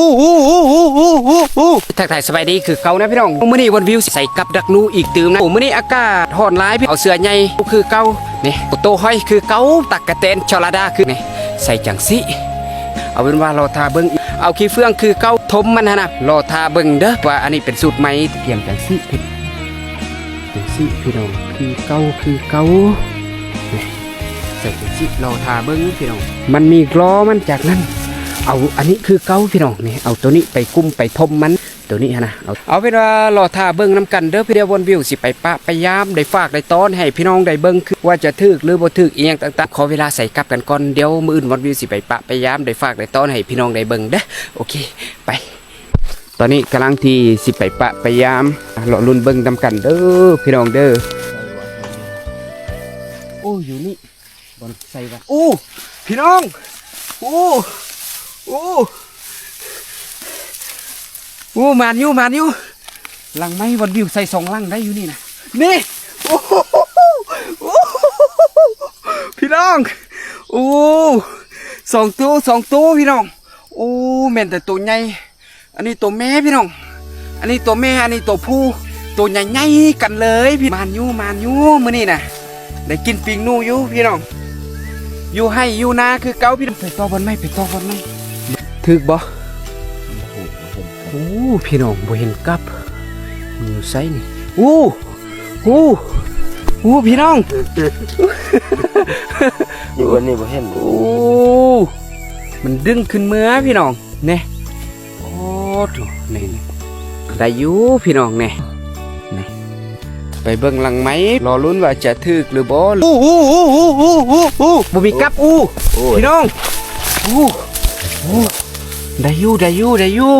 อู้อู้อู้อู้อู้อู้อู้ทักทายสบายดีคือเก่านะพี่น้องมื้อนี้วันวิวใส่กับดักนูอีกตื่มนะโอ้มื้อนี้อากาศร้อนหลายพี่เอาเสื้อใหญ่คือเก่านี่โตห้อยคือเก่าตักกระแตนชลาดาคือนี่ใส่จังสิเอาเป็นว่าเราทาเบิ่งเอาขี้เฟืองคือเก่าทมมันนะรอทาเบิ่งเด้อว่าอันนี้เป็นสูตรใหมเตรียมจังสิพี่จังสิพี่น้องคือเก่าคือเก่านี่ใส่จังสิรอทาเบิ่งพี่น้องมันมีกล้อมันจากนั้น เอาอันนี้คือเก้าพี่น้องนี่เอาตัวนี้ไปกุ้มไปทมมันตัวนี้นะเอาเอาเป็นว่ารอท่าเบิ้งน้ำกันเด้อพี่เดียววนวิวสิไปปะไปยามได้ฝากได้ต้อนให้พี่น้องได้เบิ้งคือว่าจะถึกหรือบ่ถึกอีหยังต่างๆขอเวลาใส่กลับกันก่อนเดี๋ยวมื้ออื่นวนวิวสิไปปะไปยามได้ฝากได้ต้อนให้พี่น้องได้เบิ้งเด้อโอเคไปตอนนี้กำลังที่สิไปปะไปยามรอลุ้นเบิ้งนำกันเด้อพี่น้องเด้อโอ้อยู่นี่บนใส่กันโอ้พี่น้องโอ้ โอ้โอ้มานอยู่มานอยู่ลังไม้วันวิวใส่สองลังได้อยู่นี่นะนี่โอ้โหโอ้โหพี่น้องโอ้สองตัวสองตัวพี่น้องโอ้แม่นแต่ตัวใหญ่อันนี้ตัวแม่พี่น้อง อันนี้ตัวแม่อันนี้ตัวผู้ตัวใหญ่ๆกันเลยพี่มานอยู่มานอยู่มื้อนี้นะได้กินปิงนูอยู่พี่น้องอยู่ให้อยู่นาคือเก้าพี่น้องไปต่อบนไม้ไปต่อบนไม้ ถึกบ่โอ้พี่น้องบ่เห็นกลับมันอยู่ไสนี่โอ้โอ้โอ้พี่น้องอยู่วันนี้บ่เห็นโอ้มันดึงขึ้นเมื่อพี่น้องเนี่ยโอ้โถนี่นี่ได้อยู่พี่น้องเนี่ยนี่ไปเบิ่งหลังไหมรอลุ้นว่าจะถึกหรือบ่อู้อู้อู้อู้อู้อู้อู้บ่มีกลับอู้โอ้ยพี่น้องโอ้โอ้ ได้อยู่ได้อยู่ได้อยู่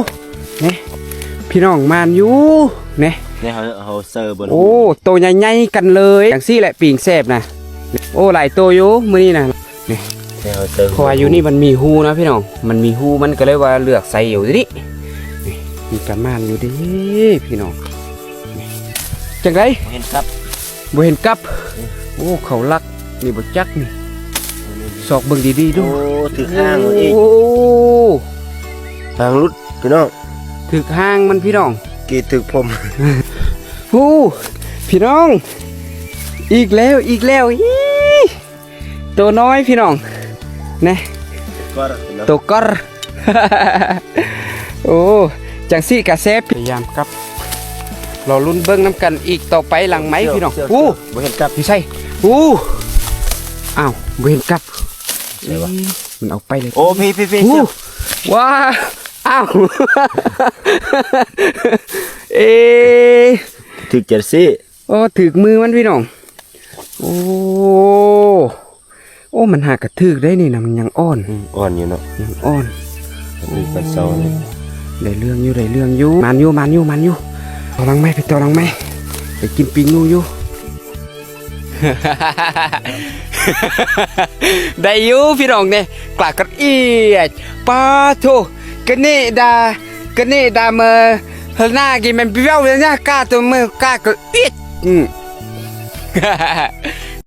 เนี่ยพี่น้องมานอยู่เนี่ยเนี่ยเขาเขาเสิร์ฟบนโอ้โตวใหญ่ๆกันเลยอย่างซี่แหละปีงแซบนะโอ้หลายตัวอยู่มื้อนี้นะเนี่ยเขาเสิร์ฟเพราะว่าอยู่นี่มันมีหูนะพี่น้องมันมีหูมันก็เลยว่าเลือกใส่อยู่ดินี่มีประมาณอยู่ดิพี่น้องนี่จังไรบ่เห็นครับบ่เห็นกลับ โอ้เขาลักนี่บ่จักนี่สอกเบิ่งดีๆดูโอ้ถือห้างอีกโอ้ ทางรุดพี่น้องถึกห้างมันพี่น้องกรีดถึกผมโอ้พี่น้อง อีกแล้วอีกแล้วอีตัวน้อยพี่น้องนะก็ตัวกอร โอ้จังซี่กะเซฟพยายามครับเราลุ้นเบิ้งน้ำกันอีกต่อไปหลังไหมพี่น้องอู้บ่เห็นครับพี่ใช่อู้อ้าวบ่เห็นกลับใช่ปะเอ๊ะมันเอาไปเลยโอ้พี่พี่พี่อู้ว้า อ้าวเอ๊ะถึกเจ็ดซี่โอ้ถึกมือมันพี่น้อง โอ้โอ้มันหากระถึกได้นี่นะมันยังอ่อนอืมอ่อนอยู่เนาะยังอ่อนถึกปันเซาเลยได้เรื่องอยู่ได้เรื่องอยู่มันอยู่มันอยู่มันอยู่ตัวลังไม่ไปตัวลังไม่ไปกินปิงนูอยู่ได้อยู่พี่น้องเนี่ยกลากระเอียดปาโถ กันนี่ดากันนี่ดาเมอเฮลหน้ากิ